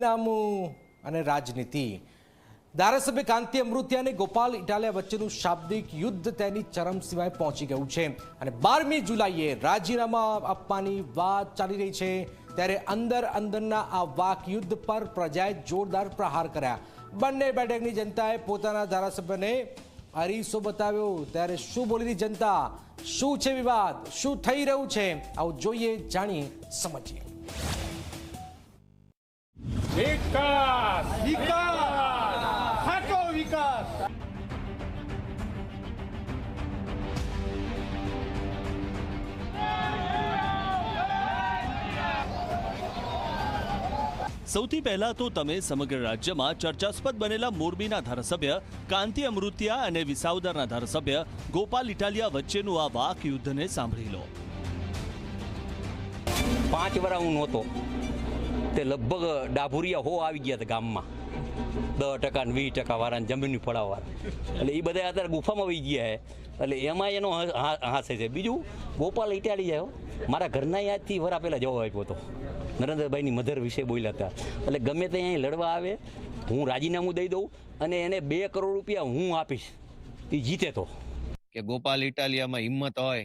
નામું અને રાજનીતિ. ધારાસભ્ય કાંતિ અમૃતિયા અને ગોપાલ ઇટાલિયા વચ્ચેનું શાબ્દિક યુદ્ધ તેની ચરમ સિવાય પહોંચી ગયું છે. અને બારમી જુલાઈએ રાજીનામા આપવાની વાત ચાલી રહી છે. ત્યારે અંદર અંદરના આ વાક યુદ્ધ પર પ્રજાએ જોરદાર પ્રહાર કર્યા. બંને બેઠકની જનતાએ પોતાના ધારાસભ્યને અરીસો બતાવ્યો. ત્યારે શું બોલી જનતા? શું છે વિવાદ? શું થઈ રહ્યું છે? આવું જોઈએ, જાણીએ, સમજીએ. વિકાસ. વિકાસ સાચો વિકાસ. સૌથી પહેલા તો તમે સમગ્ર રાજ્યમાં ચર્ચાસ્પદ બનેલા મોરબીના ધારાસભ્ય કાંતિ અમૃતિયા અને વિસાવદરના ધારાસભ્ય ગોપાલ ઇટાલિયા વચ્ચેનું આ વાક યુદ્ધને સાંભળી લો. પાંચ વરા હું નહોતો. તે લગભગ ડાભુરિયા હો આવી ગયા હતા ગામમાં. દસ ટકા ને વીસ ટકા વાળાને જમીનની ફળાવવા એટલે એ બધા અત્યારે ગુફામાં વહી ગયા છે. એટલે એમાં એનો હાસે છે. બીજું, ગોપાલ ઇટાલી જાય મારા ઘરના યાદથી વરા પહેલાં જવાબ આપ્યો હતો. નરેન્દ્રભાઈની મધર વિશે બોલ્યા હતા. એટલે ગમે તે અહીં લડવા આવે, હું રાજીનામું દઈ દઉં અને એને બે કરોડ રૂપિયા હું આપીશ. એ જીતે તો. કે ગોપાલ ઇટાલિયામાં હિંમત હોય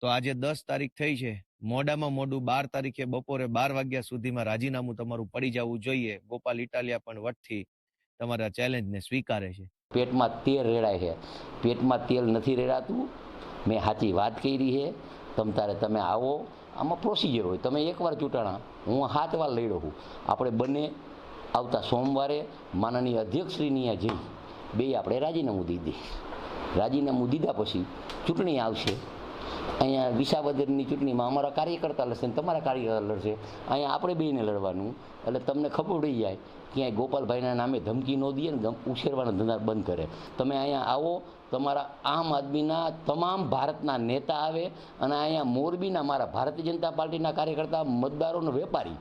તો આજે દસ તારીખ થઈ છે. મોડામાં મોડું બાર તારીખે બપોરે બાર વાગ્યા સુધીમાં રાજીનામું તમારું પડી જવું જોઈએ. ગોપાલ ઇટાલિયા પણ વટથી તમારા ચેલેન્જને સ્વીકારે છે. પેટમાં તેલ રેડાય છે. પેટમાં તેલ નથી રેડાતું. મેં સાચી વાત કરી છે. તમ તારે તમે આવો. આમાં પ્રોસિજર હોય. તમે એકવાર ચૂંટાણા. હું સાત વાર લઈ રહું આપણે બંને આવતા સોમવારે માનનીય અધ્યક્ષશ્રીની અહીંયા જઈ. બે આપણે રાજીનામું દીધી રાજીનામું દીધા પછી ચૂંટણી આવશે. અહીંયા વિસાવદરની ચૂંટણીમાં અમારા કાર્યકર્તા લડશે ને તમારા કાર્યકર્તા લડશે. અહીંયા આપણે બેને લડવાનું. એટલે તમને ખબર પડી જાય ક્યાંય ગોપાલભાઈના નામે ધમકી ન દઈએ ને ઉછેરવાનો ધંધા બંધ કરે. તમે અહીંયા આવો, તમારા આમ આદમીના તમામ ભારતના નેતા આવે અને અહીંયા મોરબીના મારા ભારતીય જનતા પાર્ટીના કાર્યકર્તા, મતદારોનો વેપારી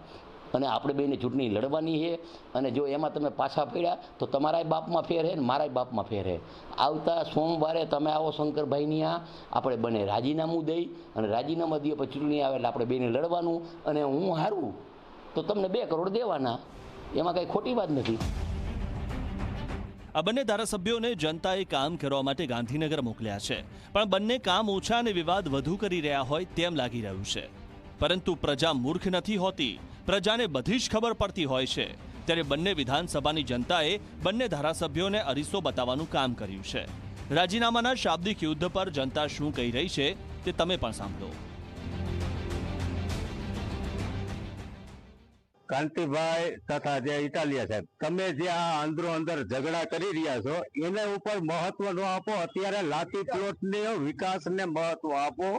અને આપણે બેને ચૂંટણી લડવાની છે. અને જો એમાં તમે પાછા પડ્યા, તો તમારાય બાપમાં ફેર હે ને મારાય બાપમાં ફેર હે. આવતા સોમવારે તમે આવો શંકરભાઈની આ આપણે બંને રાજીનામું દઈ અને રાજીનામા દઈએ પછી ચૂંટણી આવે એટલે આપણે બેને લડવાનું. અને હું હારું, તો તમને બે કરોડ દેવાના. એમાં કંઈ ખોટી વાત નથી. આ બંને ધારાસભ્યોને જનતાએ કામ કરવા માટે ગાંધીનગર મોકલ્યા છે. પણ બંને કામ ઓછા અને વિવાદ વધુ કરી રહ્યા હોય તેમ લાગી રહ્યું છે. પરંતુ પ્રજા મૂર્ખ નથી હોતી. પ્રજાને બધી જ ખબર પડતી હોય છે. ત્યારે બંને વિધાનસભાની જનતાએ બંને ધારાસભ્યોને અરીસો બતાવવાનું કામ કર્યું છે. રાજીનામાના શાબ્દિક યુદ્ધ પર જનતા શું કહી રહી છે તે તમે પણ સાંભળો. કાંતિભાઈ તથા જે ઇટાલિયા સાહેબ, તમે જે આ અંદરો અંદર ઝઘડા કરી રહ્યા છો, એને ઉપર મહત્વ ન આપો, અત્યારે લાતી પ્લોટ ને વિકાસ ને મહત્વ આપો.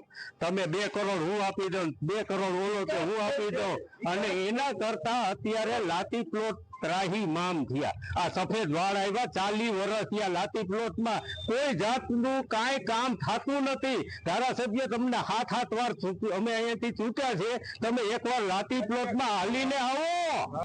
તમે બે કરોડ હું આપી દઉં, બે કરોડ ઓલો તો હું આપી દઉં, અને એના કરતા અત્યારે લાતી પ્લોટ ત્રાહી મામ થયા. આ સફેદ વાળ આવ્યા ચાલી વર્ષ થયા. લાતી પ્લોટમાં કોઈ જાતનું કાંઈ કામ થતું નથી. ધારાસભ્ય તમને હાથ હાથ વાર અમે અહીંયાથી ચૂક્યા છે. તમે એકવાર લાતી પ્લોટમાં હાલીને આવો.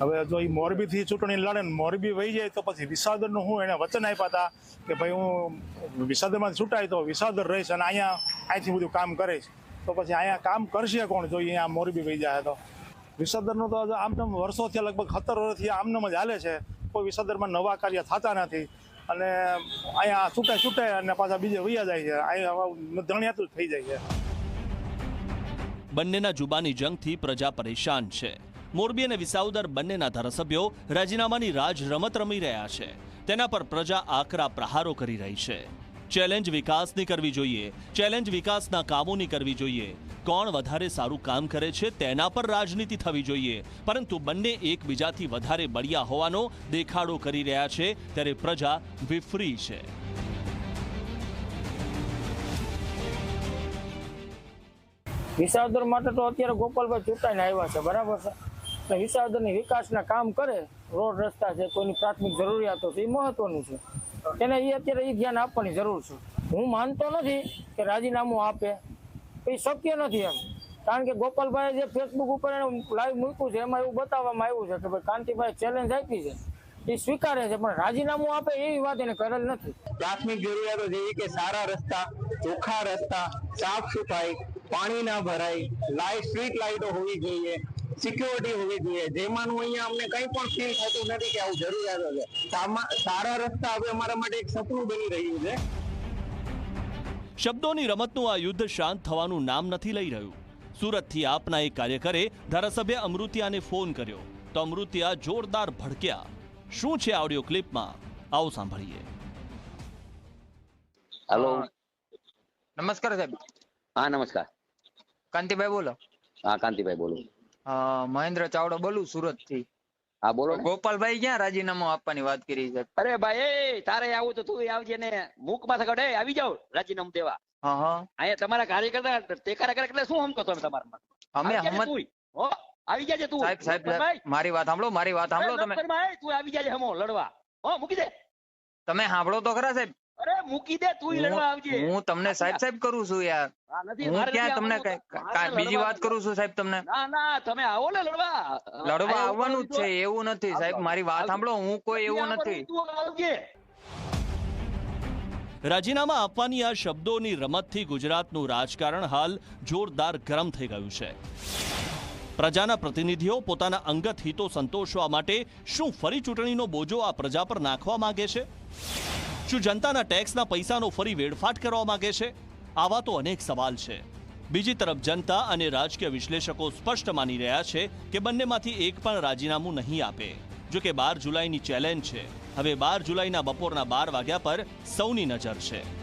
હવે જો એ મોરબી થી ચૂંટણી લડે મોરબી વહી જાય તો પછી વિસાવદરનું હું એને વચન આપ્યા હતા કે ભાઈ હું વિસાવદરમાંથી ચૂંટાય તો વિસાદર રહીશ અને અહીંયા અહીંથી બધું કામ કરીશ તો પછી અહીંયા કામ કરશે કોણ? જો અહીંયા મોરબી વહી જાય તો. વિસાવદરનું તો આમનામ વર્ષોથી લગભગ સત્તર વર્ષથી આમનામ જ હાલે છે. કોઈ વિસર્જનમાં નવા કાર્ય થતા નથી. અને અહીંયા છૂટે છૂટે અને પાછા બીજે વૈયા જાય છે. અહીંયા ધણિયાતું થઈ જાય છે. બંનેના જુબાની જંગથી પ્રજા પરેશાન છે. મોરબી અને વિસાવદર બંનેના ધારાસભ્યો રાજીનામાની રાજ રમત રમી રહ્યા છે. તેના પર પ્રજા આકરા પ્રહારો કરી રહી છે. ચેલેન્જ વિકાસની કરવી જોઈએ. ચેલેન્જ વિકાસના કામોની કરવી જોઈએ. કોણ વધારે સારું કામ કરે છે તેના પર રાજનીતિ થવી જોઈએ. પરંતુ બંને એકબીજાથી વધારે બળિયા હોવાનો દેખાડો કરી રહ્યા છે ત્યારે પ્રજા વિફરી છે. વિસાવદર માટે તો અત્યારે ગોપાલભાઈ ચૂંટાઈને આવ્યા છે, બરાબર છે? વિસાવદરની વિકાસના કામ કરે, રોડ રસ્તા છે, કોઈની પ્રાથમિક જરૂરિયાતો છે, એ મહત્વનું છે. એને એ અત્યારે એ ધ્યાન આપવાની જરૂર છે. હું માનતો નથી કે રાજીનામું આપે એ શક્ય નથી એમ. કારણ કે ગોપાલભાઈ જે ફેસબુક ઉપર લાઈવ મૂક્યું છે, એમાં એવું બતાવવામાં આવ્યું છે કે ભાઈ કાંતિભાઈ ચેલેન્જ આપી છે. એ સ્વીકારે છે, પણ રાજીનામું આપે એવી વાત એને કરેલ નથી. પ્રાથમિક જરૂરિયાતો જેવી કે સારા રસ્તા, ચોખ્ખા રસ્તા, સાફ સફાઈ, પાણી ના ભરાય લાઈટ સ્ટ્રીટ લાઇટો હોવી જોઈએ સિક્યોરિટી હોવી જોઈએ. જેમાંનું અહીંયા અમને કંઈ પણ ફીલ થતું નથી કે આવું જરૂરિયાતો છે. સારા રસ્તા હવે અમારા માટે એક સપનું બની રહ્યું છે. શબ્દોની રમતનું આ યુદ્ધ શાંત થવાનું નામ નથી લઈ રહ્યું. સુરતથી આપના એક કાર્યકરે ધારાસભ્ય અમૃતિયાને ફોન કર્યો. તો અમૃતિયા જોરદાર ભડક્યા. શું છે ઓડિયો ક્લિપમાં આવો સાંભળીએ. હેલો નમસ્કાર સાહેબ. હા નમસ્કાર. કાંતિભાઈ બોલો. હા કાંતિભાઈ બોલો. મહેન્દ્ર ચાવડા બોલું સુરતથી હા બોલો ગોપાલભાઈ ક્યાં રાજીનામું આપવાની વાત કરી છે? અરે ભાઈ તારે આવું તો તું આવજે ને. મૂકમાં માથે એ આવી જાવ રાજીનામું દેવા. હા હા. અહીંયા તમારા કાર્યકર્તા ટેકારા કરે એટલે શું સમજો તમે તમારા અમે હમત. હો આવી જાજે તું. સાહેબ સાહેબ મારી વાત સાંભળો મારી વાત સાંભળો તમે. તું આવી જાજે હમો લડવા. હો મૂકી દે. તમે સાંભળો તો ખરા સાહેબ. મૂકી દે તું લડવા આવજે. હું તમને સાહેબ સાહેબ કરું છું યાર. હું ક્યાં તમને કઈ બીજી વાત કરું છું સાહેબ તમને? ના ના તમે આવો ને લડવા. લડવા આવવાનું જ છે એવું નથી. સાહેબ મારી વાત સાંભળો હું કોઈ એવું નથી. રાજીનામા આપવાની આ શબ્દોની રમતથી ગુજરાતનું રાજકારણ હાલ જોરદાર ગરમ થઈ ગયું છે. પ્રજાના પ્રતિનિધિઓ પોતાના અંગત હિતો સંતોષવા માટે શું ફરી ચૂંટણીનો બોજો આ પ્રજા પર નાખવા માંગે છે? શું જનતાના ટેક્સના પૈસાનો ફરી વેડફાટ કરવા માંગે છે? આવા તો અનેક સવાલ છે. બીજી તરફ જનતા અને રાજકીય વિશ્લેષકો સ્પષ્ટ માની રહ્યા છે કે બંનેમાંથી એક પણ રાજીનામું નહીં આપે. જો કે બાર જુલાઈની ચેલેન્જ છે. હવે બાર જુલાઈના બપોરના બાર વાગ્યા પર સૌની નજર છે.